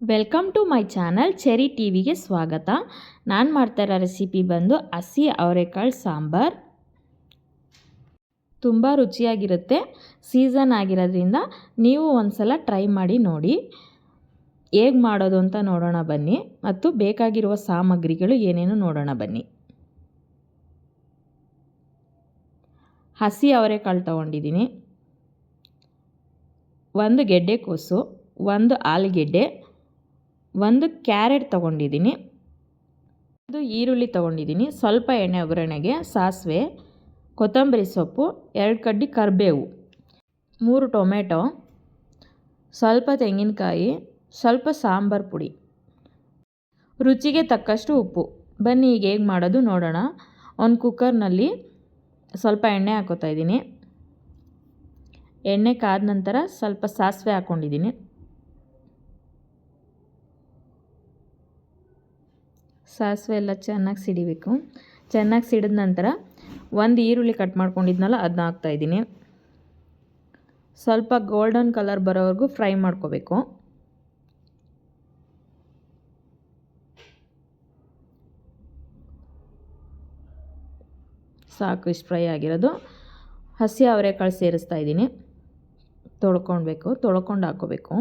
Welcome to my channel cherry T ವಿಗೆ ಸ್ವಾಗತ. ನಾನು ಮಾಡ್ತಾಯಿರೋ ರೆಸಿಪಿ ಬಂದು ಹಸಿ ಅವರೆಕಾಳು ಸಾಂಬಾರ್. ತುಂಬ ರುಚಿಯಾಗಿರುತ್ತೆ, ಸೀಸನ್ ಆಗಿರೋದ್ರಿಂದ ನೀವು ಒಂದ್ಸಲ ಟ್ರೈ ಮಾಡಿ ನೋಡಿ. ಹೇಗೆ ಮಾಡೋದು ಅಂತ ನೋಡೋಣ ಬನ್ನಿ, ಮತ್ತು ಬೇಕಾಗಿರುವ ಸಾಮಗ್ರಿಗಳು ಏನೇನು ನೋಡೋಣ ಬನ್ನಿ. ಹಸಿ ಅವರೆಕಾಳು ತೊಗೊಂಡಿದ್ದೀನಿ. ಒಂದು ಗೆಡ್ಡೆ ಕೋಸು, ಒಂದು ಆಲೂಗೆಡ್ಡೆ ಒಂದು ಕ್ಯಾರೆಟ್ ತೊಗೊಂಡಿದ್ದೀನಿ. ಒಂದು ಈರುಳ್ಳಿ ತೊಗೊಂಡಿದ್ದೀನಿ. ಸ್ವಲ್ಪ ಎಣ್ಣೆ ಒಗ್ಗರಣೆಗೆ, ಸಾಸಿವೆ, ಕೊತ್ತಂಬರಿ ಸೊಪ್ಪು, ಎರಡು ಕಡ್ಡಿ ಕರಿಬೇವು, ಮೂರು ಟೊಮೆಟೊ, ಸ್ವಲ್ಪ ತೆಂಗಿನಕಾಯಿ, ಸ್ವಲ್ಪ ಸಾಂಬಾರು ಪುಡಿ. ರುಚಿಗೆ ತಕ್ಕಷ್ಟು ಉಪ್ಪು. ಬನ್ನಿ ಈಗ ಹೇಗೆ ಮಾಡೋದು ನೋಡೋಣ. ಒಂದು ಕುಕ್ಕರ್ನಲ್ಲಿ ಸ್ವಲ್ಪ ಎಣ್ಣೆ ಹಾಕೋತಾ ಇದ್ದೀನಿ. ಎಣ್ಣೆ ಕಾದ ನಂತರ ಸ್ವಲ್ಪ ಸಾಸಿವೆ ಹಾಕ್ಕೊಂಡಿದ್ದೀನಿ ಸಾಸಿವೆ ಎಲ್ಲ ಚೆನ್ನಾಗಿ ಸಿಡಿಬೇಕು. ಚೆನ್ನಾಗಿ ಸಿಡಿದ ನಂತರ ಒಂದು ಈರುಳ್ಳಿ ಕಟ್ ಮಾಡ್ಕೊಂಡಿದ್ನಲ್ಲ ಅದನ್ನ ಹಾಕ್ತಾಯಿದ್ದೀನಿ ಸ್ವಲ್ಪ ಗೋಲ್ಡನ್ ಕಲರ್ ಬರೋವರೆಗೂ ಫ್ರೈ ಮಾಡ್ಕೋಬೇಕು. ಸಾಕು, ಇಷ್ಟು ಫ್ರೈ ಆಗಿರೋದು. ಹಸಿ ಅವರೆಕಾಳು ಸೇರಿಸ್ತಾ ಇದ್ದೀನಿ. ತೊಳ್ಕೊಳ್ಬೇಕು ತೊಳ್ಕೊಂಡು ಹಾಕೋಬೇಕು.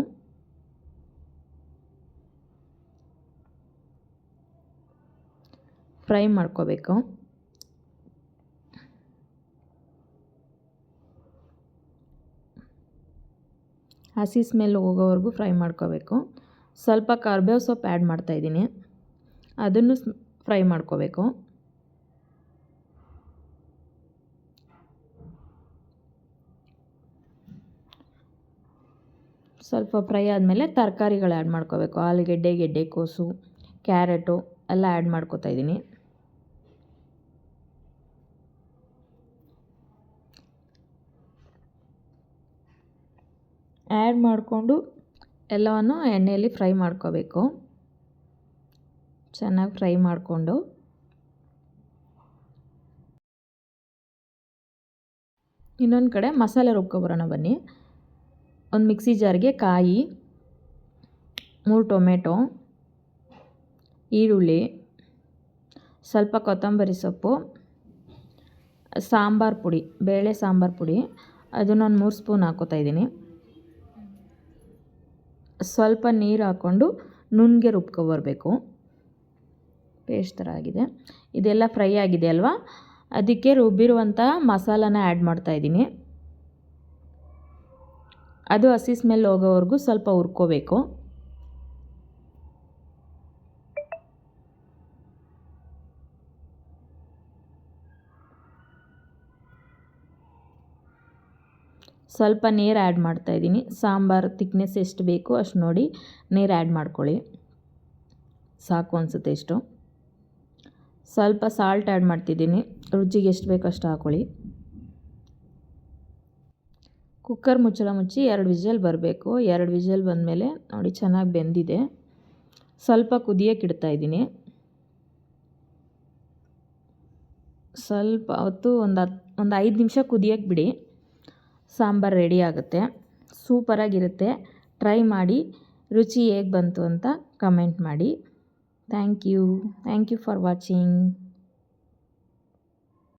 ಫ್ರೈ ಮಾಡ್ಕೋಬೇಕು. ಹಸಿ ಸ್ಮೆಲ್ ಹೋಗೋವರೆಗೂ ಫ್ರೈ ಮಾಡ್ಕೋಬೇಕು. ಸ್ವಲ್ಪ ಕರ್ಬೇವು ಸೊಪ್ಪು ಆ್ಯಡ್ ಮಾಡ್ತಾಯಿದ್ದೀನಿ ಅದನ್ನು ಫ್ರೈ ಮಾಡ್ಕೋಬೇಕು. ಸ್ವಲ್ಪ ಫ್ರೈ ಆದಮೇಲೆ ತರಕಾರಿಗಳು ಆ್ಯಡ್ ಮಾಡ್ಕೋಬೇಕು. ಆಲೂಗೆಡ್ಡೆ ಗೆಡ್ಡೆಕೋಸು ಕ್ಯಾರೆಟು ಎಲ್ಲ ಆ್ಯಡ್ ಮಾಡ್ಕೋತಾ ಇದ್ದೀನಿ. ಆ್ಯಡ್ ಮಾಡಿಕೊಂಡು ಎಲ್ಲವನ್ನು ಎಣ್ಣೆಯಲ್ಲಿ ಫ್ರೈ ಮಾಡ್ಕೋಬೇಕು. ಚೆನ್ನಾಗಿ ಫ್ರೈ ಮಾಡಿಕೊಂಡು. ಇನ್ನೊಂದು ಕಡೆ ಮಸಾಲೆ ರುಬ್ಕೊಬರೋಣ ಬನ್ನಿ. ಒಂದು ಮಿಕ್ಸಿ ಜಾರ್ಗೆ ಕಾಯಿ, ಮೂರು ಟೊಮೆಟೊ, ಈರುಳ್ಳಿ, ಸ್ವಲ್ಪ ಕೊತ್ತಂಬರಿ ಸೊಪ್ಪು, ಸಾಂಬಾರು ಪುಡಿ, ಬೇಳೆ ಸಾಂಬಾರು ಪುಡಿ. ಅದನ್ನೊಂದು ಮೂರು ಸ್ಪೂನ್ ಹಾಕೋತಾ ಇದ್ದೀನಿ. ಸ್ವಲ್ಪ ನೀರು ಹಾಕ್ಕೊಂಡು ನುಣ್ಣಗೆ ರುಬ್ಕೊಬರ್ಬೇಕು ಪೇಸ್ಟ್ ಥರ ಆಗಿದೆ. ಇದೆಲ್ಲ ಫ್ರೈ ಆಗಿದೆ ಅಲ್ವಾ? ಅದಕ್ಕೆ ರುಬ್ಬಿರುವಂಥ ಮಸಾಲಾನ ಆ್ಯಡ್ ಮಾಡ್ತಾಯಿದ್ದೀನಿ ಅದು ಹಸಿ ಸ್ಮೆಲ್ ಹೋಗೋವರೆಗೂ ಸ್ವಲ್ಪ ಹುರ್ಕೋಬೇಕು. ಸ್ವಲ್ಪ ನೀರು ಆ್ಯಡ್ ಮಾಡ್ತಾಯಿದ್ದೀನಿ ಸಾಂಬಾರು ತಿಕ್ನೆಸ್ ಎಷ್ಟು ಬೇಕು ಅಷ್ಟು ನೋಡಿ ನೀರು ಆ್ಯಡ್ ಮಾಡ್ಕೊಳ್ಳಿ. ಸಾಕು ಅನಿಸುತ್ತೆ ಇಷ್ಟು. ಸ್ವಲ್ಪ ಸಾಲ್ಟ್ ಆ್ಯಡ್ ಮಾಡ್ತಿದ್ದೀನಿ. ರುಚಿಗೆ ಎಷ್ಟು ಬೇಕು ಅಷ್ಟು ಹಾಕೊಳ್ಳಿ. ಕುಕ್ಕರ್ ಮುಚ್ಚಳ ಮುಚ್ಚಿ ಎರಡು ವಿಜಲ್ ಬರಬೇಕು. ಎರಡು ವಿಜಲ್ ಬಂದಮೇಲೆ ನೋಡಿ ಚೆನ್ನಾಗಿ ಬೆಂದಿದೆ. ಸ್ವಲ್ಪ ಕುದಿಯೋಕೆ ಇಡ್ತಾಯಿದ್ದೀನಿ ಸ್ವಲ್ಪ ಹೊತ್ತು ಒಂದು ಹತ್ತು ಒಂದು ಐದು ನಿಮಿಷ ಕುದಿಯೋಕೆ ಬಿಡಿ. ಸಾಂಬಾರು ರೆಡಿ ಆಗುತ್ತೆ. ಸೂಪರಾಗಿರುತ್ತೆ ಟ್ರೈ ಮಾಡಿ. ರುಚಿ ಹೇಗೆ ಬಂತು ಅಂತ ಕಮೆಂಟ್ ಮಾಡಿ. Thank you thank you for watching